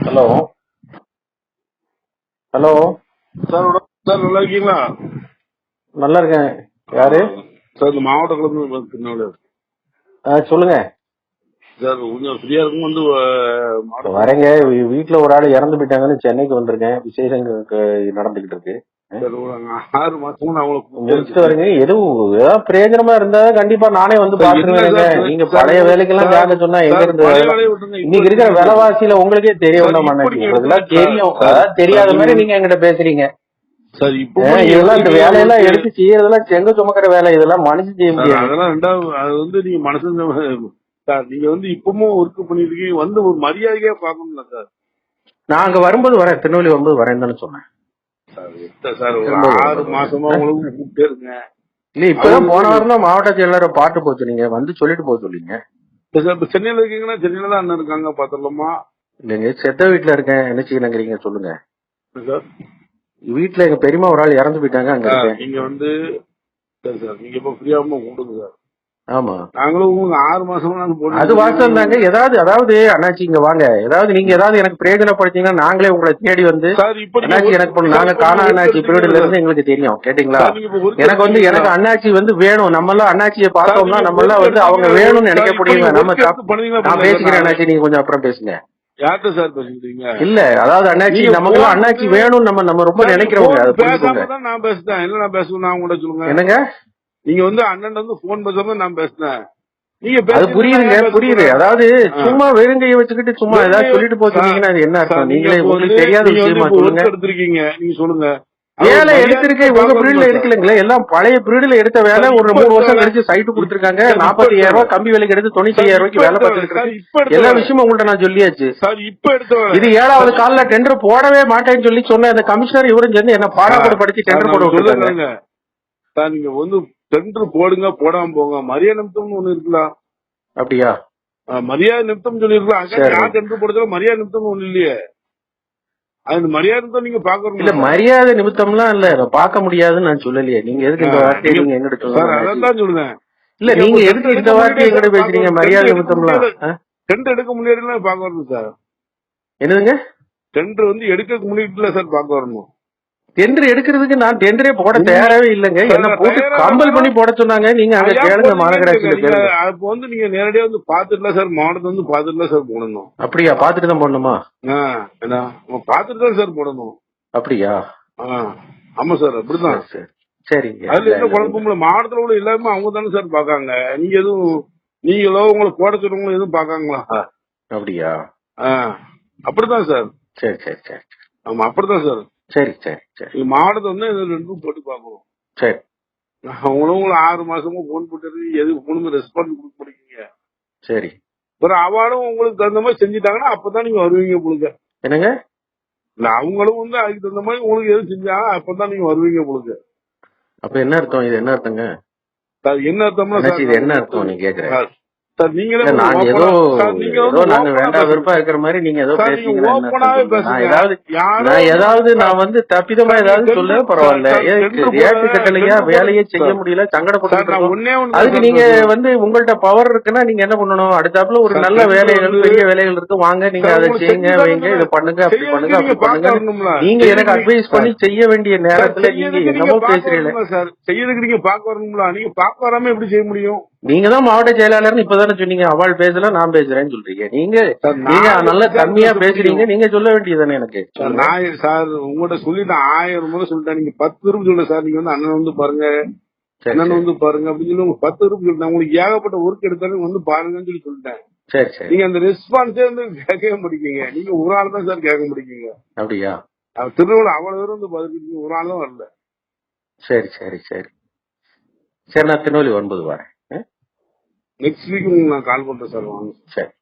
Hello. Hello. Sir sir நல்லா இருக்கீங்களா? நல்லா இருக்கேன். யாரு? சார் இந்த மாவட்ட கலந்து திருநெல்வேலி சொல்லுங்க. சார் கொஞ்சம் ஃப்ரீயா இருக்கும் வந்து வரேங்க. வீ- வீட்ல ஒரு ஆள் இறந்து போயிட்டாங்கன்னு சென்னைக்கு வந்திருக்கேன். விசேஷம் நடந்துகிட்டு இருக்கு. ஆறு மாசமா நான் உங்களுக்கு முடிச்சுட்டு வரீங்க. எதுவும் ஏதாவது பிரயோஜனமா இருந்தா கண்டிப்பா நானே வந்து பாத்துருவேங்க நீங்க பழைய வேலைக்கெல்லாம் சார், கேட்க சொன்னா எங்க இருந்து வேலை? இன்னைக்கு இருக்கிற விலைவாசியில உங்களுக்கே தெரியும் இதெல்லாம் தெரியும். தெரியாத மாதிரி நீங்க- என்கிட்ட பேசுறீங்க. சார் இப்போ இதெல்லாம் இந்த வேலையெல்லாம் எடுத்து செய்யறதெல்லாம் செங்க சுமக்கிற வேலை இதெல்லாம் மனுஷன் செய்ய முடியாது. அதெல்லாம் ரெண்டாவது அது வந்து நீங்க மனசு சார் நீங்க வந்து இப்பவும் ஒர்க் பண்ணிட்டு இருக்கீங்க வந்து ஒரு மரியாதையா பாக்கணும்ல சார். நான் அங்க வரும்போது வரேன். திருநெல்வேலி வரும்போது வரேன் தானே சொன்னேன். சார் ஒரு ஆறு. மாசமா உங்களுக்கு கூப்பிட்டே இருங்க இல்ல இப்பதான் போன வாரம் மாவட்ட செயலாளரை பாட்டு போச்சு நீங்க வந்து சொல்லிட்டு போக இப்ப சென்னையில இருக்கீங்கன்னா சென்னையில தான் அண்ணன் இருக்காங்க பாத்துடலாமா இல்லைங்க செத்த வீட்டுல இருக்கேன். என்ன செய்யணுங்கிறீங்க சொல்லுங்க. சார்? வீட்டுல எங்க பெரியம்மா ஒரு ஆள் இறந்து போயிட்டாங்க அங்க நீங்க வந்து சரி சார் நீங்க இப்ப ஃப்ரீயா கூப்பிடுங்க சார். ஆமா. நாங்களும் உங்களுக்கு ஆறு மாசமா அது வாஸ்தவம் தாங்க. ஏதாவது அதாவது அண்ணாச்சி இங்க வாங்க. ஏதாவது நீங்க ஏதாவது எனக்கு பிரயோஜனப்படுத்தீங்கன்னா நாங்களே உங்களை தேடி வந்து அண்ணாச்சி எனக்கு. நாங்க காணா அண்ணாச்சி. பீரியட்ல இருந்து எங்களுக்கு தெரியும். கேட்டீங்களா? எனக்கு வந்து எனக்கு அண்ணாச்சி வந்து வேணும். நம்ம எல்லாம் அண்ணாச்சியை பார்த்தோம்னா நம்ம எல்லாம் வந்து அவங்க வேணும்னு நினைக்க முடியுங்க நம்ம நான். பேசிக்கிறேன் அண்ணாச்சி. நீங்க கொஞ்சம் அப்புறம் பேசுங்க. யார்கிட்ட சார் பேசுறீங்க இல்ல அதாவது அண்ணாச்சி நமக்கு அண்ணாச்சி வேணும் நம்ம நம்ம ரொம்ப சார், நினைக்கிறவங்க. நீங்க அதை phone புரிஞ்சுக்கோங்க. பேசாம தான் நான் பேசுறேன். என்ன நான் பேசுவேன் நான் கூட சொல்லுங்க. என்னங்க? நீங்க வந்து அண்ணன் வந்து போன் பேசாம நான் பேசுனேன் நீங்க புரியுதுங்க புரியுது. அதாவது. சும்மா வெறுங்கைய வச்சுக்கிட்டு சும்மா ஏதாவது சொல்லிட்டு அது என்ன அர்த்தம் நீங்க நீங்களே உங்களுக்கு தெரியாத விஷயமா சொல்லுங்க எடுத்திருக்கீங்க நீங்க சொல்லுங்க வேலை எடுத்திருக்க உங்க பிரீட்ல. எடுக்கலங்களே எல்லாம் பழைய பிரீடுல எடுத்த வேலை ஒரு மூணு வருஷம் கழிச்சு சைட்டு கொடுத்திருக்காங்க நாற்பத்தி ரூபாய் கம்பி வேலைக்கு எடுத்து தொண்ணூத்தி ஐயாயிரம் ரூபாய்க்கு வேலை எடுத்த எல்லா. விஷயமும் உங்கள்ட்ட நான் சொல்லியாச்சு. இது ஏழாவது கால்ல டெண்டர் போடவே மாட்டேன்னு சொல்லி சொன்ன அந்த கமிஷனர் இவரும் சேர்ந்து என்ன பாடாப்படுத்தி சார், டெண்டர் போட விட்டுருக்காங்க நீங்க வந்து டெண்டர் போடுங்க போடாம போங்க. மரியாதை நிமித்தம்னு ஒண்ணு இருக்கலாம் அப்படியா? மரியாதை நிமித்தம் சொல்லிருக்கலாம். யார் டெண்டர் போடுறதுல மரியாதை நிமித்தம் ஒண்ணு இல்லையே. அது மரியாதை நிமித்தம் நீங்க இல்ல பாக்கணும் மரியாதை நிமித்தம்லாம் இல்ல. இதை பார்க்க முடியாதுன்னு நான் சொல்லலையே. நீங்க எதுக்கு இந்த வார்த்தையை நீங்க- எங்கிட்ட சொல்லுங்க அதான் சொல்லுறேன் இல்ல நீங்க எதுக்கு இந்த வார்த்தையை எங்கிட்ட பேசுறீங்க. மரியாதை நிமித்தம்லாம்? டெண்டர் எடுக்க முடியாதுன்னு பாக்க வரணும் சார். என்னதுங்க? டெண்டர் வந்து எடுக்க முடியல சார் பாக்க வரணும். டெண்டர் எடுக்கிறதுக்கு நான் டெண்டரே போட தயாராவே இல்லைங்க. என்ன போட்டு கம்பல் பண்ணி போட சொன்னாங்க. நீங்க அங்க கேளுங்க மாநகராட்சியில அப்ப வந்து நீங்க நேரடியா வந்து பாத்துட்டுல சார் மாவட்டத்தை வந்து பாத்துட்டுல சார் போடணும். அப்படியா? பாத்துட்டு தான் போடணுமா என்ன? பாத்துட்டு தான் சார் போடணும். அப்படியா? ஆமா சார் அப்படிதான். சரி, சரி. சரிங்க. அதுல எந்த குழப்பமும் இல்ல மாவட்டத்துல உள்ள எல்லாருமே அவங்க தானே சார் பாக்காங்க நீங்க எதுவும் நீங்களோ உங்களை போட சொல்றவங்களும் எதுவும் பாக்காங்களா அப்படியா? அப்படிதான் சார் சரி சரி சரி. ஆமா அப்படிதான் சார். சரி சரி சரி. நீங்க மாவட்டத்தை வந்து இது ரெண்டும் போட்டு பாக்கணும் சரி. அவங்களும் உங்களை ஆறு மாசமா போன் போட்டு எது போனுமே ரெஸ்பான்ஸ் கொடுக்க முடியுங்க சரி. ஒரு அவார்டும் உங்களுக்கு தகுந்த மாதிரி செஞ்சுட்டாங்கன்னா அப்பதான் நீங்க வருவீங்க உங்களுக்கு என்னங்க? இல்ல அவங்களும் வந்து அதுக்கு தகுந்த மாதிரி உங்களுக்கு எது செஞ்சாங்க அப்பதான் நீங்க வருவீங்க உங்களுக்கு அப்ப என்ன அர்த்தம்? இது என்ன அர்த்தங்க? என்ன அர்த்தம்னா அண்ணாச்சி, இது என்ன அர்த்தம் நீ கேக்குற சார், நீங்களே நாங்க ஏதோ நீங்க ஏதோ வேண்டாம். வெறுப்பா இருக்கிற மாதிரி நீங்க ஏதோ பேசுங்க. ஏதாவது நான் வந்து தப்பிதமா ஏதாவது சொல்ல பரவாயில்ல வேலையே செய்ய. முடியல சங்கடப்பட்டு அதுக்கு நீங்க. வந்து உங்கள்ட்ட பவர் இருக்குன்னா நீங்க என்ன பண்ணணும் அடுத்தாப்புல ஒரு நல்ல வேலைகள் பெரிய வேலைகள் இருக்கு வாங்க நீங்க அதை செய்யுங்க வைங்க. இதை பண்ணுங்க அப்படி பண்ணுங்க நீங்க அப்படி பண்ணுங்க. நீங்க எனக்கு அட்வைஸ் பண்ணி செய்ய வேண்டிய நேரத்துல நீங்க என்னமோ சார் செய்யறதுக்கு நீங்க பார்க்க வரணும்ல நீங்க பார்க்க வராம எப்படி செய்ய முடியும் நீங்க தான் மாவட்ட செயலாளர்னு இப்பதானே சொன்னீங்க. அவள் பேசல நான் பேசுறேன்னு சொல்றீங்க. நீங்க நீங்க நல்ல பேச பேசுறீங்க? நீங்க சொல்ல வேண்டியதுதானே எனக்கு? நான் சார் உங்கள்ட்ட சொல்லிட்டேன். ஆயிரம் முறை சொல்லிட்டேன். நீங்க பத்து ரூபாய் சொல்லுங்க சார். நீங்க வந்து அண்ணன் வந்து பாருங்க. அண்ணன். வந்து பாருங்க. அப்படின்னு சொல்லி பத்து ரூபாய் சொல்லிட்டேன். உங்களுக்கு ஏகப்பட்ட ஒர்க் எடுத்தாலும் வந்து பாருங்கன்னு சொல்லி சொல்லிட்டேன். சரி சரி. நீங்க அந்த ரெஸ்பான்ஸே வந்து கேட்கவே முடிக்கீங்க நீங்க ஒரு ஆள் தான் சார் கேட்க முடிக்கீங்க அப்படியா? திருநெல்வேலி அவ்வளவு பேர் வந்து பதில் ஒரு ஆள் தான் வரல. சரி சரி சரி. சரி நான் திருநெல்வேலி வரும்போது வரேன்? நெக்ஸ்ட் வீக் உங்களுக்கு நான் கால் பண்றேன் சார் வாங்க. சார்.